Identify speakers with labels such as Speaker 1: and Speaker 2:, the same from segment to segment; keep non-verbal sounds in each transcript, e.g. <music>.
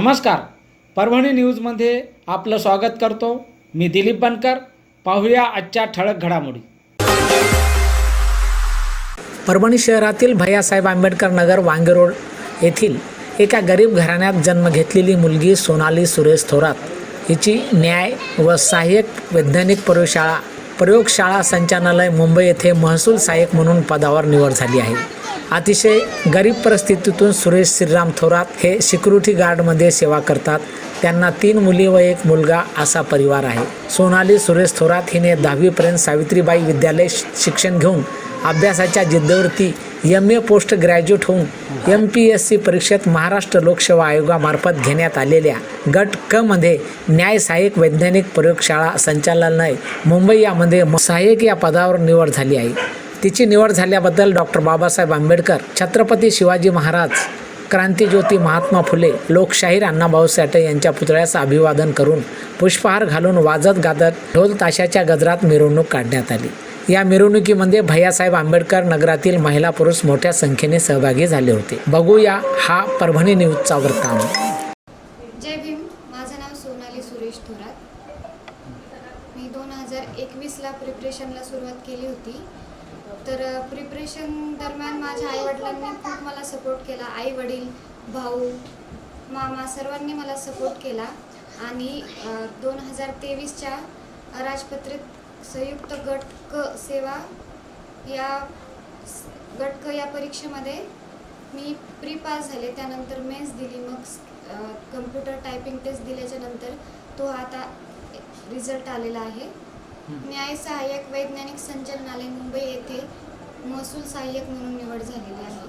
Speaker 1: नमस्कार. परभणी न्यूजमध्ये आपलं स्वागत करतो. मी दिलीप बनकर. पाहूया आजच्या ठळक घडामोडी. परभणी शहरातील भैयासाहेब आंबेडकर नगर वांगे रोड येथील एका गरीब घराण्यात जन्म घेतलेली मुलगी सोनाली सुरेश थोरात हिची न्याय व सहाय्यक वैज्ञानिक प्रयोगशाळा प्रयोगशाळा संचालनालय मुंबई येथे महसूल सहाय्यक म्हणून पदावर निवड झाली आहे. अतिशय गरीब परिस्थितीतून सुरेश श्रीराम थोरात हे सिक्युरिटी गार्डमध्ये सेवा करतात. त्यांना तीन मुली व एक मुलगा असा परिवार आहे. सोनाली सुरेश थोरात हिने दहावीपर्यंत सावित्रीबाई विद्यालय शिक्षण घेऊन अभ्यासाच्या जिद्दवरती एम ए पोस्ट ग्रॅज्युएट होऊन एम पी एस सी परीक्षेत महाराष्ट्र लोकसेवा आयोगामार्फत घेण्यात आलेल्या गट क मध्ये न्याय सहाय्यक वैज्ञानिक प्रयोगशाळा संचालनालय मुंबई यामध्ये सहाय्यक या पदावर निवड झाली आहे. तिची निवड झाल्याबद्दल डॉक्टर बाबासाहेब आंबेडकर छत्रपती शिवाजी महाराज क्रांतीज्योती महात्मा फुले लोकशाहीर अण्णाभाऊ साठे यांच्या पुतळ्याचं अभिवादन करून पुष्पहार घालून वाजत गाजत ढोल ताशाच्या गजरात मिरवणूक काढण्यात आली. या मिरवणुकीमध्ये भैयासाहेब आंबेडकर नगरातील महिला पुरुष मोठ्या संख्येने सहभागी झाले होते. बघूया हा परभणी न्यूजचा वृत्तांत.
Speaker 2: जय भीम. माझं नाव सोनाली सुरेश थोरात. मी दोन हजार एकवीसला प्रिपरेशनला सुरुवात केली होती. तर प्रिपरेशन दरम्यान माझ्या आईवडिलांनी खूप मला सपोर्ट केला. आई वडील भाऊ मामा सर्वांनी मला सपोर्ट केला. आणि दोन हजार तेवीसच्या राजपत्रित संयुक्त गट क सेवा या गट क या परीक्षेमध्ये मी प्री पास झाले. त्यानंतर मेन्स दिली. मग कम्प्युटर टायपिंग टेस्ट दिल्याच्यानंतर तो आता रिझल्ट आलेला आहे. न्याय सहाय्यक वैज्ञानिक संचालनालय मुंबई येथे महसूल सहाय्यक म्हणून निवड झालेली आहे.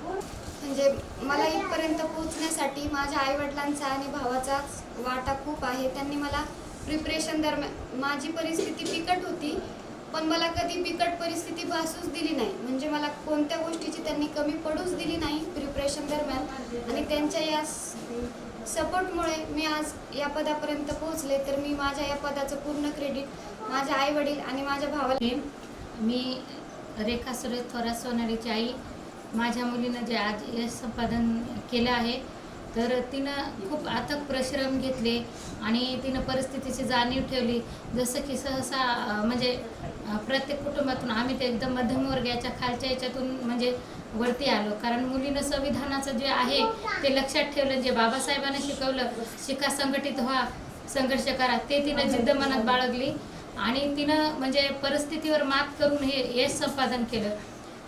Speaker 2: म्हणजे मला इथपर्यंत पोहोचण्यासाठी माझ्या आईवडिलांचा आणि भावाचाच वाटा खूप आहे. त्यांनी मला प्रिपरेशन दरम्यान माझी परिस्थिती बिकट होती पण मला कधी बिकट परिस्थिती भासूच दिली नाही. म्हणजे मला कोणत्या गोष्टीची त्यांनी कमी पडूच दिली नाही प्रिपरेशन दरम्यान. आणि त्यांच्या या सपोर्टमुळे मी आज या पदापर्यंत पोहोचले तर मी माझ्या या पदाचं पूर्ण क्रेडिट माझ्या आई वडील आणि माझ्या भावाला
Speaker 3: मी मी रेखा सुरेश थोरात सोनारीची आई माझ्या मुलीनं जे आज यश संपादन केलं आहे तर तिनं खूप अथक परिश्रम घेतले. आणि तिनं परिस्थितीची जाणीव ठेवली. जसं की सहसा म्हणजे प्रत्येक कुटुंबातून आम्ही ते एकदम मध्यमवर्गाच्या खालच्या याच्यातून म्हणजे वरती आलो. कारण मुलीनं संविधानाचं जे आहे ते लक्षात ठेवलं. जे बाबासाहेबांनी शिकवलं शिका संघटित व्हा संघर्ष करा ते तिनं जिद्द मनात बाळगली. आणि तिनं म्हणजे परिस्थितीवर मात करून हे यश संपादन केलं.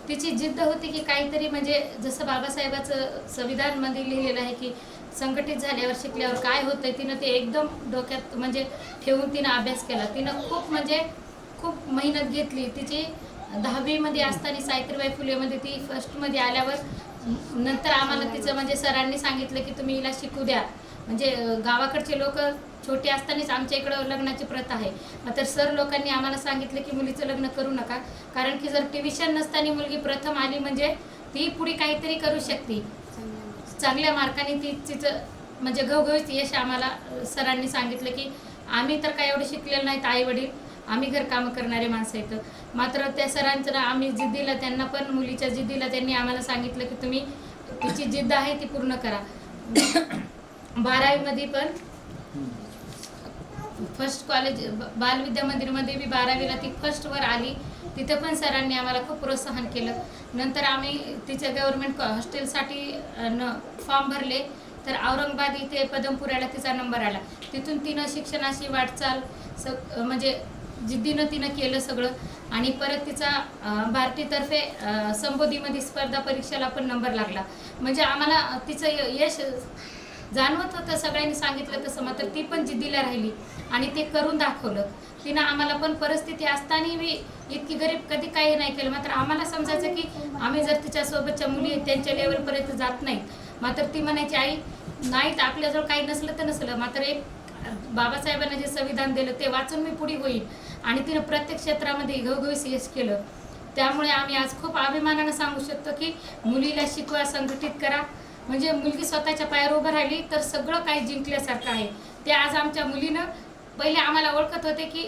Speaker 3: तिची जिद्द होती की काहीतरी म्हणजे जसं बाबासाहेबाचं संविधानमध्ये लिहिलेलं आहे की संघटित झाल्यावर शिकल्यावर काय होतंय तिनं ते एकदम डोक्यात म्हणजे ठेवून तिनं अभ्यास केला. तिनं खूप म्हणजे खूप मेहनत घेतली. तिची दहावीमध्ये असताना सावित्रीबाई फुलेमध्ये ती फर्स्टमध्ये आल्यावर नंतर आम्हाला तिचं म्हणजे सरांनी सांगितलं की तुम्ही हिला शिकू द्या. म्हणजे गावाकडचे लोक छोटे असतानाच आमच्या इकडं लग्नाची प्रथा आहे. मग तर सर लोकांनी आम्हाला सांगितलं की मुलीचं लग्न करू नका. कारण की जर ट्युशन नसताना मुलगी प्रथम आली म्हणजे ती पुढे काहीतरी करू शकते. चांगल्या मार्काने ती तिचं म्हणजे घवघवीत यश आम्हाला सरांनी सांगितलं की आम्ही तर काय एवढं शिकलेलं नाहीत आई वडील आम्ही घरकामं करणारे माणसं आहेत. मात्र त्या सरांचं आम्ही जिद्दीला त्यांना पण मुलीच्या जिद्दीला त्यांनी आम्हाला सांगितलं की तुम्ही तिची जिद्द आहे ती पूर्ण करा. <coughs> बारावीमध्ये पण फर्स्ट कॉलेज बालविद्या मंदिरमध्ये मी बारावीला ती फर्स्टवर आली. तिथं पण सरांनी आम्हाला खूप प्रोत्साहन केलं. नंतर आम्ही तिच्या गव्हर्मेंट हॉस्टेलसाठी न फॉर्म भरले. तर औरंगाबाद इथे पदमपुऱ्याला तिचा नंबर आला. तिथून तिनं शिक्षणाची वाटचाल स म्हणजे जिद्दीनं तिनं केलं सगळं. आणि परत तिचा भारतीतर्फे संबोधीमध्ये स्पर्धा परीक्षेला पण नंबर लागला. म्हणजे आम्हाला तिचं य- यश जाणवत होतं सगळ्यांनी सांगितलं तसं मात्र ती पण जिद्दीला राहिली आणि ते करून दाखवलं. तिनं आम्हाला पण परिस्थिती असताना मी इतकी गरीब कधी काही नाही केलं. मात्र आम्हाला समजायचं की आम्ही जर तिच्यासोबतच्या मुली त्यांच्या लेवलपर्यंत जात नाहीत. मात्र ती म्हणायची आई नाहीत आपल्याजवळ काही नसलं तर नसलं. मात्र एक बाबासाहेबांना जे संविधान दिलं ते वाचून मी पुढे होईल आणि तिनं प्रत्येक क्षेत्रामध्ये घवघवीस यश केलं. त्यामुळे आम्ही आज खूप अभिमानानं सांगू शकतो की मुलीला शिकवा संघटित करा. म्हणजे मुलगी स्वतःच्या पायावर उभं राहिली तर सगळं काही जिंकल्यासारखं आहे. ते आज आमच्या मुलीनं पहिले आम्हाला ओळखत होते की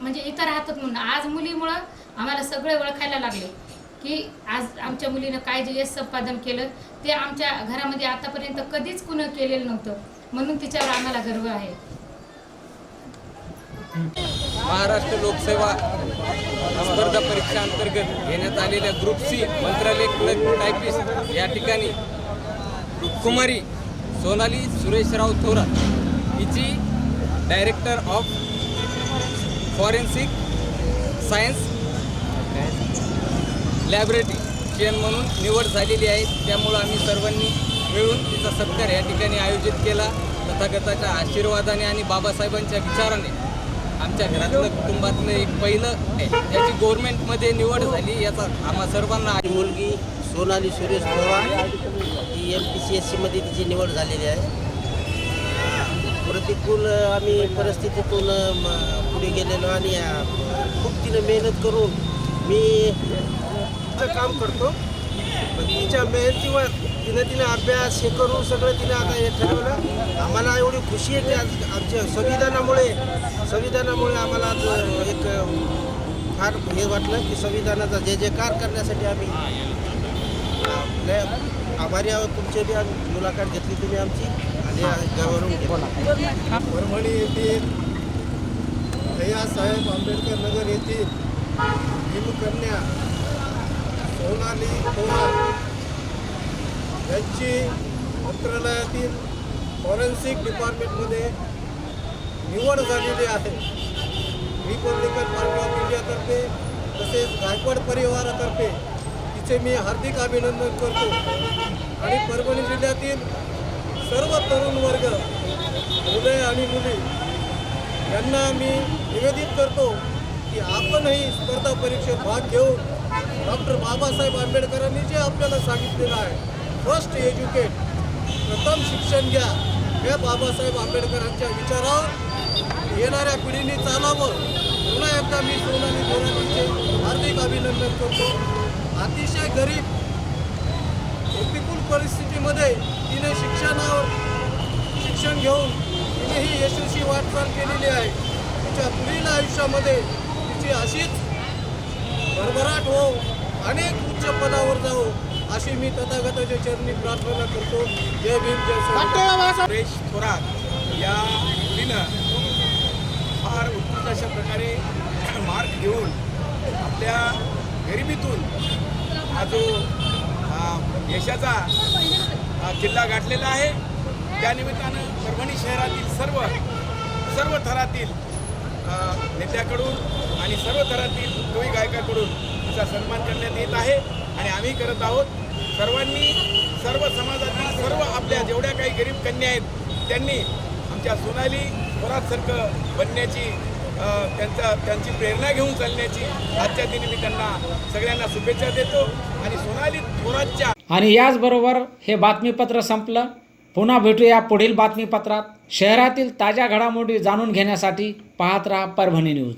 Speaker 3: म्हणजे इथं राहतात म्हणून. आज मुलीमुळं आम्हाला सगळे ओळखायला लागले की आज आमच्या मुलीनं काय जे यश संपादन केलं ते आमच्या घरामध्ये आतापर्यंत कधीच कुणं केलेलं नव्हतं. म्हणून तिच्यावर आम्हाला गर्व आहे.
Speaker 4: महाराष्ट्र लोकसेवा स्पर्धा परीक्षा अंतर्गत घेण्यात आलेल्या ग्रुप सी मंत्रालय टायपिस्ट या ठिकाणी कुमारी सोनाली सुरेशराव थोरात हिची director of forensic science laboratory chain म्हणून निवड झालेली आहे. त्यामुळं आम्ही सर्वांनी मिळून तिचा सत्कार या ठिकाणी आयोजित केला. तथागताच्या आशीर्वादाने आणि बाबासाहेबांच्या विचाराने आमच्या घरातलं कुटुंबातलं एक पहिलं याची गव्हर्नमेंटमध्ये निवड झाली याचा आम्हा सर्वांना
Speaker 5: मुलगी Sonali Suresh Pawar M P C S सीमध्ये तिची निवड झालेली आहे. प्रतिकूल आम्ही परिस्थितीतून पुढे गेलेलो आणि खूप तिनं मेहनत करून मी काम करतो. पण तिच्या मेहनतीवर तिनं तिनं अभ्यास हे करून सगळं तिनं आता हे ठरवलं. आम्हाला एवढी खुशी आहे की आज आमच्या संविधानामुळे संविधानामुळे आम्हाला आज एक फार हे वाटलं की संविधानाचा जय जयकार करण्यासाठी आम्ही आभारी आहोत तुमचे बी आम्ही मुलाखत घेतली तुम्ही आमची आणि गावावरून
Speaker 6: परभणी येथील भैयासाहेब आंबेडकर नगर येथील भीमकन्या सोनाली पवार यांची मंत्रालयातील फॉरेन्सिक डिपार्टमेंटमध्ये निवड झालेली आहे. रिपब्लिकन पार्टी ऑफ इंडियातर्फे तसेच गायकवाड परिवारातर्फे तिचे मी हार्दिक अभिनंदन करतो. आणि परभणी जिल्ह्यातील सर्व तरुण वर्ग मुले आणि मुली यांना मी निवेदित करतो की आपणही स्पर्धा परीक्षेत भाग घेऊन डॉक्टर बाबासाहेब आंबेडकरांनी जे आपल्याला सांगितलेलं आहे फर्स्ट एज्युकेट प्रथम शिक्षण घ्या हे बाबासाहेब आंबेडकरांच्या विचारावर येणाऱ्या पिढीने चालावं. पुन्हा एकदा मी सोनाली धोरणांचे हार्दिक अभिनंदन करतो. अतिशय गरीब प्रतिकूल परिस्थितीमध्ये तिने शिक्षणावर शिक्षण घेऊन तिने ही यशस्वी वाटचाल केलेली आहे तिच्या पुढील आयुष्यामध्ये तिची अशीच भरभराट हो अनेक उच्च पदावर जाओ अशी मी तथागताच्या चरणी प्रार्थना करतो जय भीम जय.
Speaker 7: सुरेश थोरात या मुलीनं फार उत्कृष्ट अशा प्रकारे <clears throat> मार्क घेऊन आपल्या गरिबीतून हा जो यशाचा किल्ला गाठलेला आहे. त्यानिमित्तानं परभणी शहरातील सर्व सर्व थरातील नेत्याकडून आणि सर्व थरातील कवी गायकाकडून तिचा सन्मान करण्यात येत आहे. आणि आम्ही करत आहोत सर्वांनी सर्व समाजातील सर्व आपल्या जेवढ्या काही गरीब कन्या आहेत त्यांनी आमच्या सोनाली थोरातसारखं बनण्याची त्यांचा त्यांची प्रेरणा घेऊन चालण्याची आजच्या दिनी मी त्यांना सगळ्यांना शुभेच्छा देतो आणि सोनाली थोरातच्या
Speaker 1: आणि याचबरोबर हे बातमीपत्र संपलं. पुन्हा भेटूया पुढील बातमीपत्रात. शहरातील ताज्या घडामोडी जाणून घेण्यासाठी पाहत राहा परभणी न्यूज.